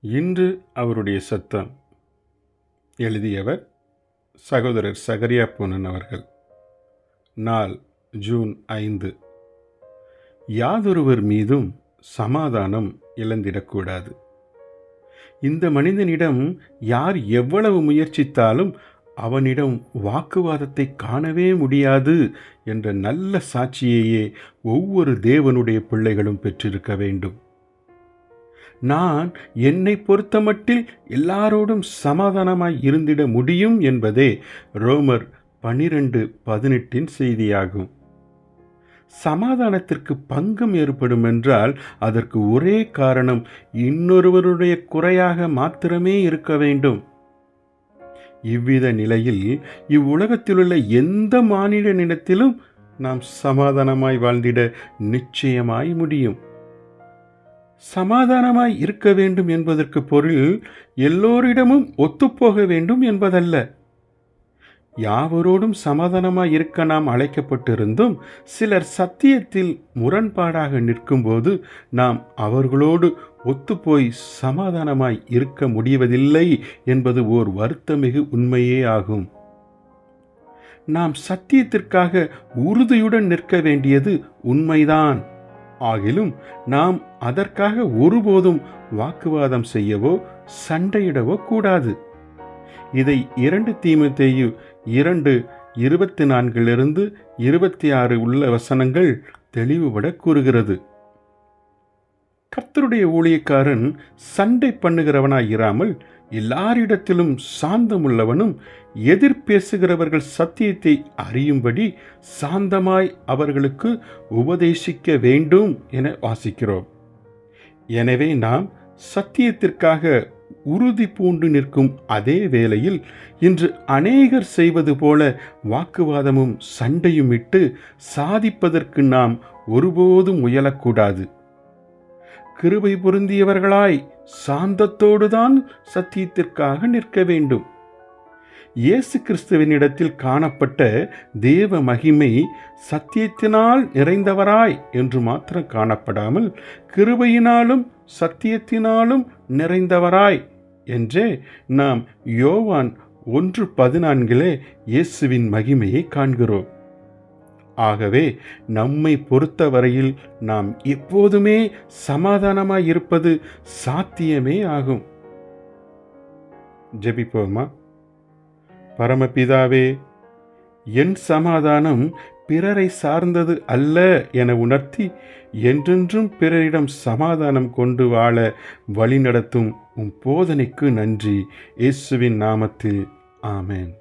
இன்று அவருடைய சத்தம். எழுதியவர் சகோதரர் சகரியா பூனன் அவர்கள். நாள் ஜூன் ஐந்து. யாதொருவர் மீதும் சமாதானம் இழந்திடக்கூடாது. இந்த மனிதனிடம் யார் எவ்வளவு முயற்சித்தாலும் அவனிடம் வாக்குவாதத்தை காணவே முடியாது என்ற நல்ல சாட்சியையே ஒவ்வொரு தேவனுடைய பிள்ளைகளும் பெற்றிருக்க வேண்டும். நான் என்னை பொறுத்தமட்டில் எல்லாரோடும் சமாதானமாய் இருந்திட முடியும் என்பதே ரோமர் பனிரெண்டு பதினெட்டின் செய்தியாகும். சமாதானத்திற்கு பங்கம் ஏற்படும் என்றால் அதற்கு ஒரே காரணம் இன்னொருவருடைய குறையாக மாத்திரமே இருக்க வேண்டும். இவ்வித நிலையில் இவ்வுலகத்திலுள்ள எந்த மானிடனிடத்திலும் நாம் சமாதானமாய் வாழ்ந்திட நிச்சயமாய் முடியும். சமாதானமாய் இருக்க வேண்டும் என்பதற்கு பொருள் எல்லோரிடமும் ஒத்துப்போக வேண்டும் என்பதல்ல. யாவரோடும் சமாதானமாய் இருக்க நாம் அழைக்கப்பட்டிருந்தும் சிலர் சத்தியத்தில் முரண்பாடாக நிற்கும்போது நாம் அவர்களோடு ஒத்துப்போய் சமாதானமாய் இருக்க முடிவதில்லை என்பது ஓர் வருத்தமிகு உண்மையே ஆகும். நாம் சத்தியத்திற்காக உறுதியுடன் நிற்க வேண்டியது உண்மைதான். ஆகிலும் நாம் அதற்காக ஒருபோதும் வாக்குவாதம் செய்யவோ சண்டையிடவோ கூடாது. இதை இரண்டு தீமத்தேயு இரண்டு இருபத்தி நான்கிலிருந்து இருபத்தி ஆறு உள்ள வசனங்கள் தெளிவுபட கூறுகிறது. கர்த்தருடைய ஊழியக்காரன் சண்டை பண்ணுகிறவனாயிராமல் எல்லாரிடத்திலும் சாந்தமுள்ளவனும் எதிர் பேசுகிறவர்கள் சத்தியத்தை அறியும்படி சாந்தமாய் அவர்களுக்கு உபதேசிக்க வேண்டும் என வாசிக்கிறோம். எனவே நாம் சத்தியத்திற்காக உறுதி பூண்டு நிற்கும் அதே வேளையில் இன்று அநேகர் செய்வது போல வாக்குவாதமும் சண்டையும் இட்டு சாதிப்பதற்கு நாம் ஒருபோதும் முயலக்கூடாது. கிருபை பொருந்தியவர்களாய் சாந்தத்தோடுதான் சத்தியத்திற்காக நிற்க வேண்டும். இயேசு கிறிஸ்துவனிடத்தில் காணப்பட்ட தேவ மகிமை சத்தியத்தினால் நிறைந்தவராய் என்று மாத்திரம் காணப்படாமல் கிருபையினாலும் சத்தியத்தினாலும் நிறைந்தவராய் என்றே நாம் யோவான் ஒன்று பதினான்கிலே இயேசுவின் மகிமையை காண்கிறோம். ஆகவே நம்மை பொறுத்தவரையில் நாம் எப்போதுமே சமாதானமாய் இருப்பது சாத்தியமே ஆகும். ஜெபிப்போமா பரமபிதாவே என் சமாதானம் பிறரை சார்ந்தது அல்ல என உணர்த்தி என்றென்றும் பிறரிடம் சமாதானம் கொண்டு வாழ வழிநடத்தும் உம் போதனைக்கு நன்றி. இயேசுவின் நாமத்தில். ஆமேன்.